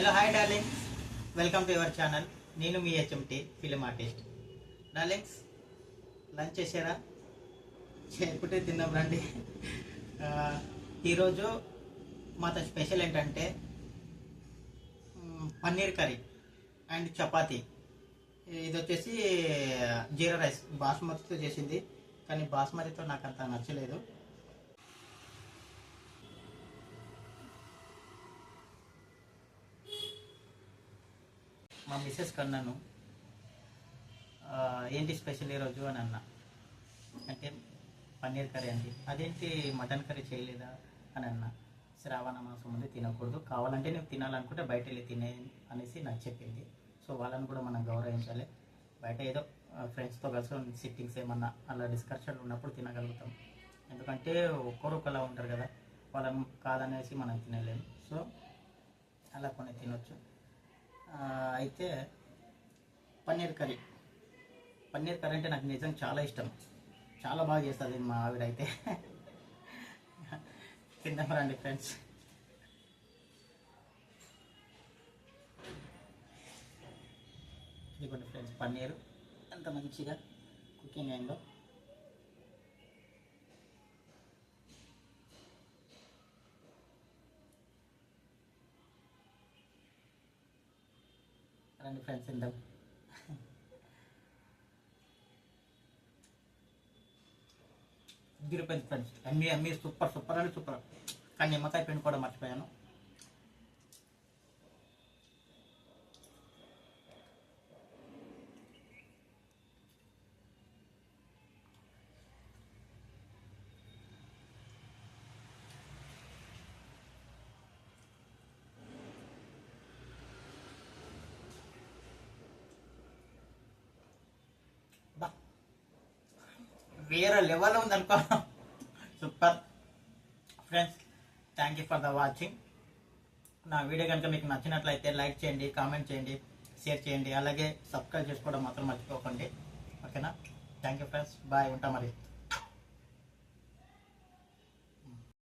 Hello hi darlings welcome to your channel నేను మీ HMT film artist darlings lunch చేశారా? చేయకుంటే తిన్నాం రండి. ఈరోజు మాతో స్పెషల్ ఏంటంటే పన్నీర్ కర్రీ అండ్ చపాతి. ఇది వచ్చేసి జీరా రైస్ బాస్మతితో చేసింది. కానీ బాస్మతితో నాకు అంత నచ్చలేదు. మా మిస్సెస్ కన్నాను. ఏంటి స్పెషల్ ఈరోజు అని అన్న. అంటే పన్నీర్ కర్రీ అండి. అదేంటి మటన్ కర్రీ చేయలేదా అని అన్న. శ్రావణ మాసం ముందు తినకూడదు. కావాలంటే నేను తినాలనుకుంటే బయట వెళ్ళి తినే అనేసి నాకు చెప్పింది. సో వాళ్ళని కూడా మనం గౌరవించాలి. బయట ఏదో ఫ్రెండ్స్తో కలిసి సిట్టింగ్స్ ఏమన్నా అలా డిస్కషన్ ఉన్నప్పుడు తినగలుగుతాం. ఎందుకంటే ఒక్కరు ఒకలా ఉంటారు కదా. వాళ్ళని కాదనేసి మనం తినలేము సో అలా కొన్ని తినొచ్చు. అయితే పన్నీర్ కర్రీ. పన్నీర్ కర్రీ అంటే నాకు నిజంగా చాలా ఇష్టం. చాలా బాగా చేస్తుంది మా ఆవిడ అయితే. తిందాం రండి ఫ్రెండ్స్. ఇదిగోండి ఫ్రెండ్స్ పన్నీరు. ఎంత మంచిగా కుకింగ్ అయిందో. రండి ఫ్రెండ్స్ తిందాం గిరిపోయింది ఫ్రెండ్స్ అమ్మి అమ్మి సూపర్ సూపర్ అని సూపర్ కానీ నిమ్మకాయ పిండి కూడా మర్చిపోయాను. వేరే లెవెల్ ఉందనుకో. Super friends thank you for the watching నా వీడియో కనుక మీకు నచ్చినట్లయితే లైక్ చేయండి కామెంట్ చేయండి షేర్ చేయండి. అలాగే సబ్స్క్రైబ్ చేసుకోవడం మాత్రం మర్చిపోకండి. ఓకేనా థ్యాంక్ యూ ఫ్రెండ్స్ బాయ్ ఉంటా మరి.